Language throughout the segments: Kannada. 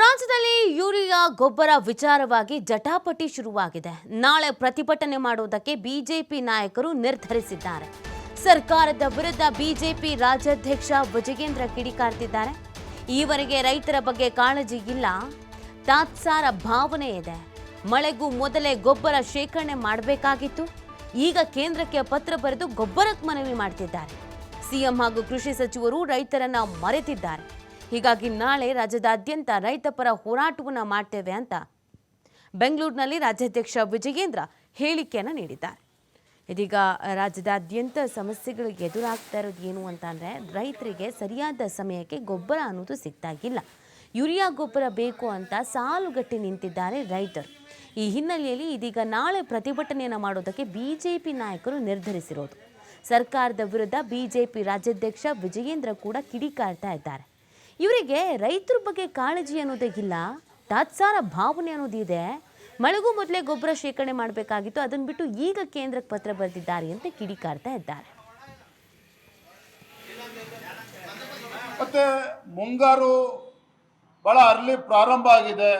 ರಾಜ್ಯದಲ್ಲಿ ಯೂರಿಯಾ ಗೊಬ್ಬರ ವಿಚಾರವಾಗಿ ಜಟಾಪಟಿ ಶುರುವಾಗಿದೆ. ನಾಳೆ ಪ್ರತಿಭಟನೆ ಮಾಡುವುದಕ್ಕೆ ಬಿಜೆಪಿ ನಾಯಕರು ನಿರ್ಧರಿಸಿದ್ದಾರೆ. ಸರ್ಕಾರದ ವಿರುದ್ಧ ಬಿಜೆಪಿ ರಾಜ್ಯಾಧ್ಯಕ್ಷ ಭುಜಗೇಂದ್ರ ಕಿಡಿಕಾರ್ತಿದ್ದಾರೆ ಈವರೆಗೆ ರೈತರ ಬಗ್ಗೆ ಕಾಳಜಿ ಇಲ್ಲ. ತಾತ್ಸಾರ ಭಾವನೆ ಇದೆ. ಮಳೆಗೂ ಮೊದಲೇ ಗೊಬ್ಬರ ಶೇಖರಣೆ ಮಾಡಬೇಕಾಗಿತ್ತು. ಈಗ ಕೇಂದ್ರಕ್ಕೆ ಪತ್ರ ಬರೆದು ಗೊಬ್ಬರಕ್ಕೆ ಮನವಿ ಮಾಡ್ತಿದ್ದಾರೆ. ಸಿಎಂ ಹಾಗೂ ಕೃಷಿ ಸಚಿವರು ರೈತರನ್ನ ಮರೆತಿದ್ದಾರೆ. ಹೀಗಾಗಿ ನಾಳೆ ರಾಜ್ಯದಾದ್ಯಂತ ರೈತ ಪರ ಹೋರಾಟವನ್ನು ಮಾಡ್ತೇವೆ ಅಂತ ಬೆಂಗಳೂರಿನಲ್ಲಿ ರಾಜ್ಯಾಧ್ಯಕ್ಷ ವಿಜಯೇಂದ್ರ ಹೇಳಿಕೆಯನ್ನು ನೀಡಿದ್ದಾರೆ. ಇದೀಗ ರಾಜ್ಯದಾದ್ಯಂತ ಸಮಸ್ಯೆಗಳು ಎದುರಾಗ್ತಾ ಇರೋದು ಏನು ಅಂತಂದರೆ ರೈತರಿಗೆ ಸರಿಯಾದ ಸಮಯಕ್ಕೆ ಗೊಬ್ಬರ ಅನ್ನೋದು ಸಿಗ್ತಾಗಿಲ್ಲ ಯೂರಿಯಾ ಗೊಬ್ಬರ ಬೇಕು ಅಂತ ಸಾಲುಗಟ್ಟಿ ನಿಂತಿದ್ದಾರೆ ರೈತರು. ಈ ಹಿನ್ನೆಲೆಯಲ್ಲಿ ಇದೀಗ ನಾಳೆ ಪ್ರತಿಭಟನೆಯನ್ನು ಮಾಡೋದಕ್ಕೆ ಬಿಜೆಪಿ ನಾಯಕರು ನಿರ್ಧರಿಸಿರೋದು. ಸರ್ಕಾರದ ವಿರುದ್ಧ ಬಿಜೆಪಿ ರಾಜ್ಯಾಧ್ಯಕ್ಷ ವಿಜಯೇಂದ್ರ ಕೂಡ ಕಿಡಿಕಾರ್ತಾ ಇದ್ದಾರೆ. ಇವರಿಗೆ ರೈತರ ಬಗ್ಗೆ ಕಾಳಜಿ ಅನ್ನೋದೇ ಇಲ್ಲ ತಾತ್ಸಾರ ಭಾವನೆ ಅನ್ನೋದಿದೆ ಮಳೆಗೂ ಮೊದಲೇ ಗೊಬ್ಬರ ಶೇಖರಣೆ ಮಾಡಬೇಕಾಗಿತ್ತು, ಅದನ್ನು ಬಿಟ್ಟು ಈಗ ಕೇಂದ್ರಕ್ಕೆ ಪತ್ರ ಬರೆದಿದ್ದಾರೆ ಅಂತ ಕಿಡಿಕಾರ್ತಾ ಇದ್ದಾರೆ. ಮತ್ತೆ ಮುಂಗಾರು ಬಹಳ ಅರ್ಲಿ ಪ್ರಾರಂಭ ಆಗಿದೆ.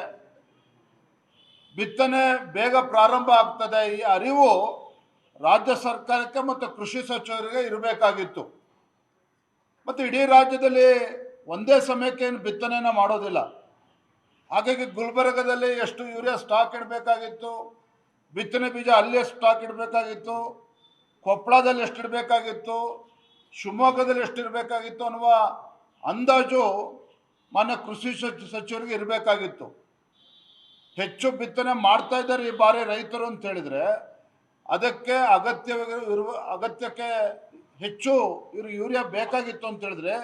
ಬಿತ್ತನೆ ಬೇಗ ಪ್ರಾರಂಭ ಆಗ್ತದೆ. ಈ ಅರಿವು ರಾಜ್ಯ ಸರ್ಕಾರಕ್ಕೆ ಮತ್ತು ಕೃಷಿ ಸಚಿವರಿಗೆ ಇರಬೇಕಾಗಿತ್ತು. ಮತ್ತು ಇಡೀ ರಾಜ್ಯದಲ್ಲಿ ಒಂದೇ ಸಮಯಕ್ಕೆ ಏನು ಬಿತ್ತನೆಯನ್ನ ಮಾಡೋದಿಲ್ಲ. ಹಾಗಾಗಿ ಗುಲ್ಬರ್ಗದಲ್ಲಿ ಎಷ್ಟು ಯೂರಿಯಾ ಸ್ಟಾಕ್ ಇಡಬೇಕಾಗಿತ್ತು, ಬಿತ್ತನೆ ಬೀಜ ಅಲ್ಲೇ ಸ್ಟಾಕ್ ಇಡಬೇಕಾಗಿತ್ತು ಕೊಪ್ಪಳದಲ್ಲಿ ಎಷ್ಟು ಇಡಬೇಕಾಗಿತ್ತು, ಶಿವಮೊಗ್ಗದಲ್ಲಿ ಎಷ್ಟು ಇರಬೇಕಾಗಿತ್ತು ಅನ್ನುವ ಅಂದಾಜು ಮಾನ್ಯ ಕೃಷಿ ಸಚಿವ ಸಚಿವರಿಗೆ ಇರಬೇಕಾಗಿತ್ತು. ಹೆಚ್ಚು ಬಿತ್ತನೆ ಮಾಡ್ತಾ ಇದ್ದಾರೆ ಈ ಬಾರಿ ರೈತರು ಅಂತ ಹೇಳಿದರೆ, ಅದಕ್ಕೆ ಅಗತ್ಯವಿರುವ, ಅಗತ್ಯಕ್ಕೆ ಹೆಚ್ಚು ಇವರು ಯೂರಿಯಾ ಬೇಕಾಗಿತ್ತು ಅಂತ ಹೇಳಿದ್ರೆ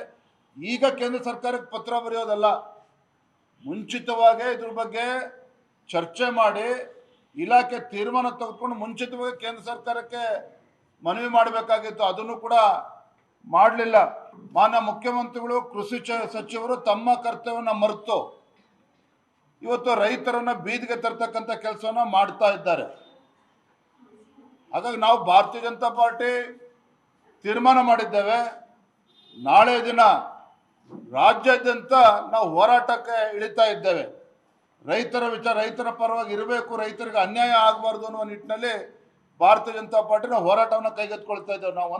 ಈಗ ಕೇಂದ್ರ ಸರ್ಕಾರಕ್ಕೆ ಪತ್ರ ಬರೆಯೋದಲ್ಲ. ಮುಂಚಿತವಾಗೇ ಇದ್ರ ಬಗ್ಗೆ ಚರ್ಚೆ ಮಾಡಿ ಇಲಾಖೆ ತೀರ್ಮಾನ ತೆಗೆದುಕೊಂಡು ಮುಂಚಿತವಾಗಿ ಕೇಂದ್ರ ಸರ್ಕಾರಕ್ಕೆ ಮನವಿ ಮಾಡಬೇಕಾಗಿತ್ತು. ಅದನ್ನು ಕೂಡ ಮಾಡಲಿಲ್ಲ. ಮಾನ್ಯ ಮುಖ್ಯಮಂತ್ರಿಗಳು, ಕೃಷಿ ಸಚಿವರು ತಮ್ಮ ಕರ್ತವ್ಯವನ್ನು ಮರೆತು ಇವತ್ತು ರೈತರನ್ನ ಬೀದಿಗೆ ತರ್ತಕ್ಕಂಥ ಕೆಲಸವನ್ನ ಮಾಡ್ತಾ ಇದ್ದಾರೆ. ಹಾಗಾಗಿ ನಾವು ಭಾರತೀಯ ಜನತಾ ಪಾರ್ಟಿ ತೀರ್ಮಾನ ಮಾಡಿದ್ದೇವೆ. ನಾಳೆ ದಿನ ರಾಜ್ಯಾದ್ಯಂತ ನಾವು ಹೋರಾಟಕ್ಕೆ ಇಳಿತಾ ಇದ್ದೇವೆ. ರೈತರ ವಿಚಾರ, ರೈತರ ಪರವಾಗಿ ಇರಬೇಕು, ರೈತರಿಗೆ ಅನ್ಯಾಯ ಆಗಬಾರ್ದು ಅನ್ನುವ ನಿಟ್ಟಿನಲ್ಲಿ ಭಾರತೀಯ ಜನತಾ ಪಾರ್ಟಿ ಹೋರಾಟವನ್ನು ಕೈಗೆತ್ತಿಕೊಳ್ತಾ ಇದ್ದೇವೆ. ನಾವು